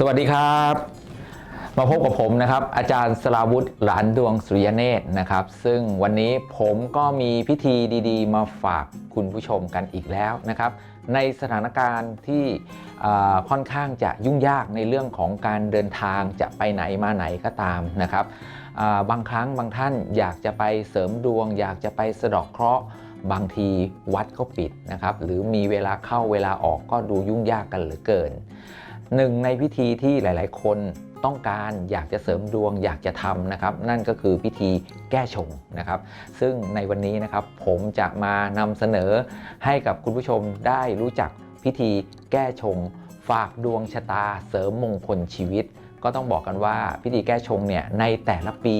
สวัสดีครับ มาพบกับผมนะครับ อาจารย์สลาวุฒิหลานดวงสุริยเนตรนะครับ ซึ่งวันนี้ผมก็มีพิธีดี ๆ มาฝากคุณผู้ชมกันอีกแล้วนะครับ ในสถานการณ์ที่ค่อนข้างจะยุ่งยากในเรื่องของการเดินทางจะไปไหนมาไหนก็ตามนะครับบางครั้งบางท่านอยากจะไปเสริมดวง อยากจะไปสะดอกเคราะห์บางทีวัดก็ปิดนะครับ หรือมีเวลาเข้าเวลาออกก็ดูยุ่งยากกันเหลือเกิน หนึ่งในพิธีที่หลาย ๆ คนต้องการอยากจะเสริมดวงอยากจะทำนะครับ นั่นก็คือพิธีแก้ชงนะครับ ซึ่งในวันนี้นะครับผมจะมานำเสนอให้กับคุณผู้ชมได้รู้จักพิธีแก้ชง ฝากดวงชะตาเสริมมงคลชีวิต ก็ต้องบอกกันว่าพิธีแก้ชงเนี่ยในแต่ละปี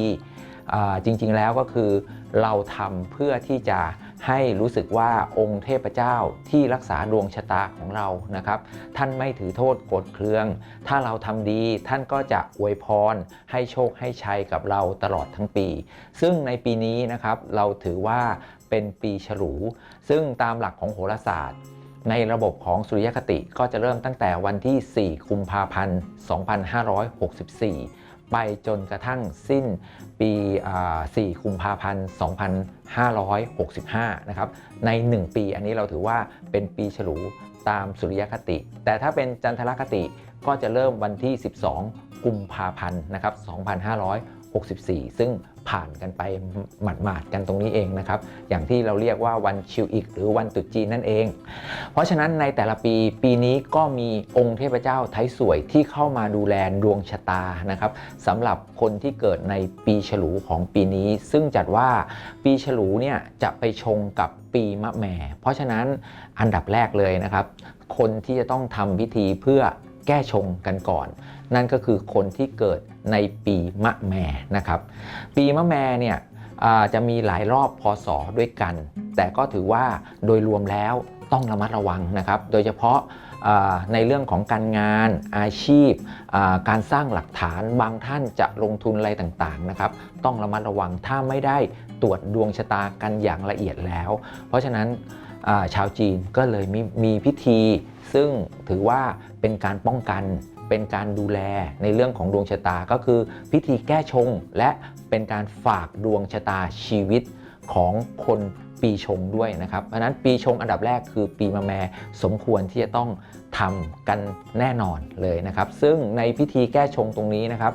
จริงๆแล้วก็คือเราทำเพื่อที่จะให้รู้สึกว่าองค์เทพเจ้าที่รักษาดวงชะตาของเรานะครับ ท่านไม่ถือโทษโกรธเคือง ถ้าเราทำดีท่านก็จะอวยพร ให้โชคให้ชัยกับเราตลอดทั้งปี ซึ่งในปีนี้นะครับเราถือว่าเป็นปีฉลู ซึ่งตามหลักของโหราศาสตร์ในระบบของสุริยคติก็จะเริ่มตั้งแต่วันที่ 4 กุมภาพันธ์ 2564 ไปจนกระทั่งสิ้นปีอ่า4กุมภาพันธ์ 2565 นะครับ ใน 1 ปีอันนี้เราถือว่าเป็นปีฉลูตามสุริยคติ แต่ถ้าเป็นจันทรคติก็จะเริ่มวันที่ 12 กุมภาพันธ์ นะครับ 2564 ซึ่ง ผ่านกันไปหมาดๆกันตรงนี้เองนะครับ อย่างที่เราเรียกว่าวันชิวอีกหรือวันตรุษจีนนั่นเอง เพราะฉะนั้นในแต่ละปีปีนี้ก็มีองค์เทพเจ้าไทยสวยที่เข้ามาดูแลดวงชะตานะครับสำหรับคนที่เกิดในปีฉลูของปีนี้ ซึ่งจัดว่าปีฉลูเนี่ยจะไปชงกับปีมะแม่ เพราะฉะนั้นอันดับแรกเลยนะครับ คนที่จะต้องทำพิธีเพื่อ แก้ชงกันก่อน นั่นก็คือคนที่เกิดในปีมะแม่นะครับ ปีมะแม่เนี่ยจะมีหลายรอบพศด้วยกัน แต่ก็ถือว่าโดยรวมแล้วต้องระมัดระวังนะครับ โดยเฉพาะในเรื่องของการงานอาชีพ การสร้างหลักฐานบางท่านจะลงทุนอะไรต่างๆนะครับ ต้องระมัดระวังถ้าไม่ได้ตรวจดวงชะตากันอย่างละเอียดแล้ว เพราะฉะนั้น ชาวจีนก็เลยมีมีพิธี ซึ่งถือว่าเป็นการป้องกัน เป็นการดูแลในเรื่องของดวงชะตาก็คือพิธีแก้ชง และเป็นการฝากดวงชะตาชีวิตของคนปีชงด้วยนะครับ เพราะนั้นปีชงอันดับแรกคือปีมะแมสมควรที่จะต้องทำกันแน่นอนเลยนะครับ ซึ่งในพิธีแก้ชงตรงนี้นะครับ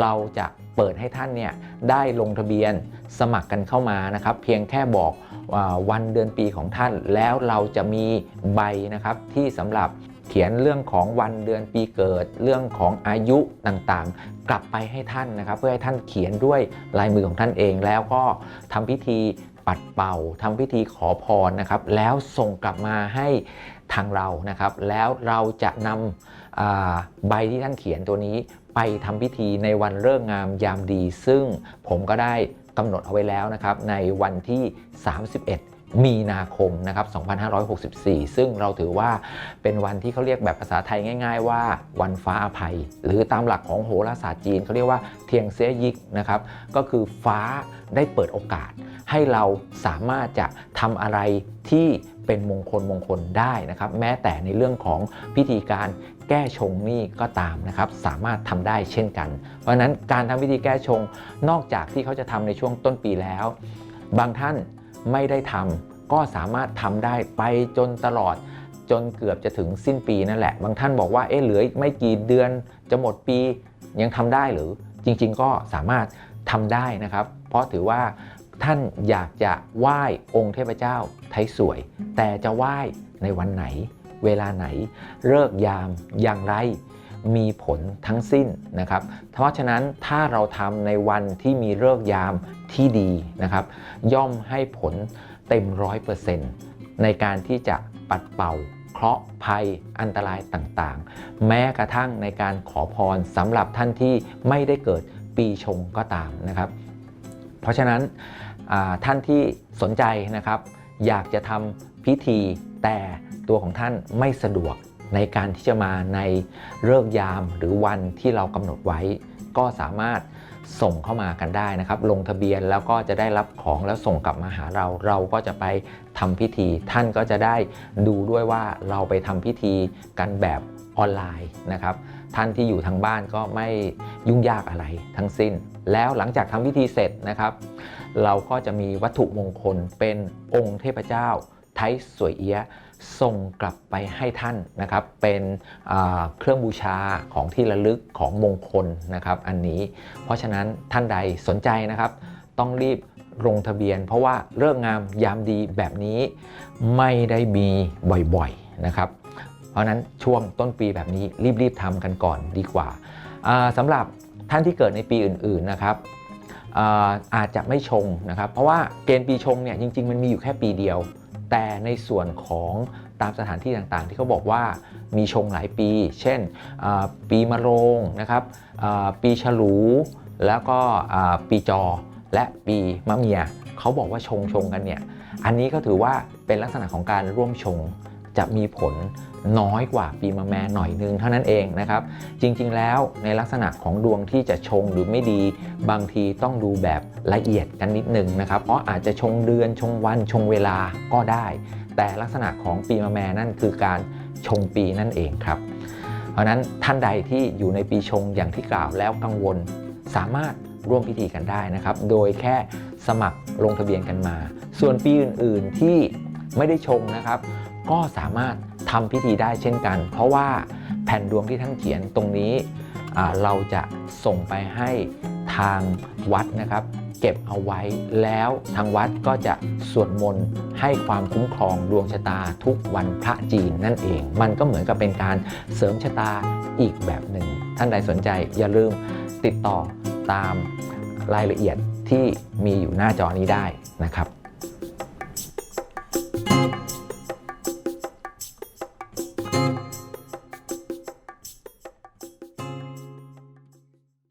เราจะเปิดให้ท่านเนี่ยได้ลงทะเบียนสมัครกันเข้ามานะครับ เพียงแค่บอก วันเดือนปีของท่าน แล้วเราจะมีใบนะครับที่สำหรับเขียนเรื่องของวันเดือนปีเกิด เรื่องของอายุต่างๆ กลับไปให้ท่านนะครับ เพื่อให้ท่านเขียนด้วยลายมือของท่านเอง แล้วก็ทำพิธีปัดเป่าทำพิธีขอพรนะครับ แล้วส่งกลับมาให้ทางเรานะครับ แล้วเราจะนำใบที่ท่านเขียนตัวนี้ไปทำพิธีในวันเลิกษ์งามยามดี ซึ่งผมก็ได้ กำหนดเอาไว้แล้วนะครับในวันที่ 31มีนาคมนะครับ 2564 ซึ่งเราถือว่าเป็นวันที่เขาเรียกแบบภาษาไทยง่าย ๆ ว่าวันฟ้าอภัย หรือตามหลักของโหราศาสตร์จีนเขาเรียกว่าเทียงเซยิกนะครับ ก็คือฟ้าได้เปิดโอกาส ให้เราสามารถจะทำอะไรที่ เป็นมงคลมงคลได้นะครับ แม้แต่ในเรื่องของพิธีการแก้ชงนี่ก็ตามนะครับ สามารถทำได้เช่นกัน เพราะฉะนั้นการทำพิธีแก้ชงนอกจากที่เขาจะทำในช่วงต้นปีแล้ว บางท่านไม่ได้ทำก็สามารถทำได้ไปจนตลอดจนเกือบจะถึงสิ้นปีนั่นแหละ บางท่านบอกว่าเอ๊ะเหลือไม่กี่เดือนจะหมดปียังทำได้หรือจริง ๆ ก็สามารถทำได้นะครับ เพราะถือว่า ท่านอยากจะไหว้องค์เทพเจ้าไทยสวย แต่จะไหว้ในวันไหน เวลาไหนเลิกยามอย่างไรมีผลทั้งสิ้นนะครับ เพราะฉะนั้นถ้าเราทำในวันที่มีเลิกยามที่ดีนะครับ ย่อมให้ผลเต็มร้อยเปอร์เซ็นต์ในการที่จะปัดเป่าเคราะห์ภัยอันตรายต่างๆ แม้กระทั่งในการขอพรสำหรับท่านที่ไม่ได้เกิดปีชงก็ตามนะครับ เพราะฉะนั้น ท่านที่สนใจนะครับ อยากจะทำพิธีแต่ตัวของท่านไม่สะดวกในการที่จะมาในเลิกยามหรือวันที่เรากำหนดไว้ ก็สามารถส่งเข้ามากันได้นะครับ ลงทะเบียนแล้วก็จะได้รับของแล้วส่งกลับมาหาเรา เราก็จะไปทำพิธี ท่านก็จะได้ดูด้วยว่าเราไปทำพิธีกันแบบออนไลน์นะครับ ท่านที่อยู่ทางบ้านก็ไม่ ยุ่งยากอะไรทั้งสิ้น แล้วหลังจากทำพิธีเสร็จนะครับ เราก็จะมีวัตถุมงคลเป็นองค์เทพเจ้า ไทยสวยเอียะส่งกลับไปให้ท่านนะครับ เป็นเครื่องบูชาของที่ระลึกของมงคลนะครับ อันนี้ เพราะฉะนั้นท่านใดสนใจนะครับ ต้องรีบลงทะเบียน เพราะว่าเรื่องงามยามดีแบบนี้ไม่ได้มีบ่อยๆนะครับ เพราะนั้นช่วงต้นปีแบบนี้รีบๆทำกันก่อนดีกว่า สำหรับท่านที่เกิดในปีอื่นๆนะครับอาจจะไม่ชงนะครับ เพราะว่าเกณฑ์ปีชงเนี่ยจริง ๆ มันมีอยู่แค่ปีเดียว แต่ในส่วนของตามสถานที่ต่างๆ ที่เขาบอกว่ามีชงหลายปี เช่นปีมะโรงนะครับปีฉลูแล้วก็ปีจอและปีมะเมียเขาบอกว่าชงชงกันเนี่ยอันนี้ก็ถือว่าเป็นลักษณะของการร่วมชง จะมีผลน้อยกว่าปีมะแม่หน่อยนึงเท่านั้นเองนะครับ จริงๆแล้วในลักษณะของดวงที่จะชงหรือไม่ดี บางทีต้องดูแบบละเอียดกันนิดนึงนะครับ เพราะอาจจะชงเดือนชงวันชงเวลาก็ได้ แต่ลักษณะของปีมะแม่นั่นคือการชงปีนั่นเองครับ เพราะฉะนั้นท่านใดที่อยู่ในปีชงอย่างที่กล่าวแล้วกังวลสามารถร่วมพิธีกันได้นะครับ โดยแค่สมัครลงทะเบียนกันมา ส่วนปีอื่น ๆที่ไม่ได้ชงนะครับ ก็สามารถทำพิธีได้เช่นกัน เพราะว่าแผ่นดวงที่ท่านเขียนตรงนี้เราจะส่งไปให้ทางวัดนะครับเก็บเอาไว้แล้วทางวัดก็จะสวดมนต์ให้ความคุ้มครองดวงชะตาทุกวันพระจีนนั่นเอง มันก็เหมือนกับเป็นการเสริมชะตาอีกแบบหนึ่ง ท่านใดสนใจอย่าลืมติดต่อตามรายละเอียดที่มีอยู่หน้าจอนี้ได้นะครับ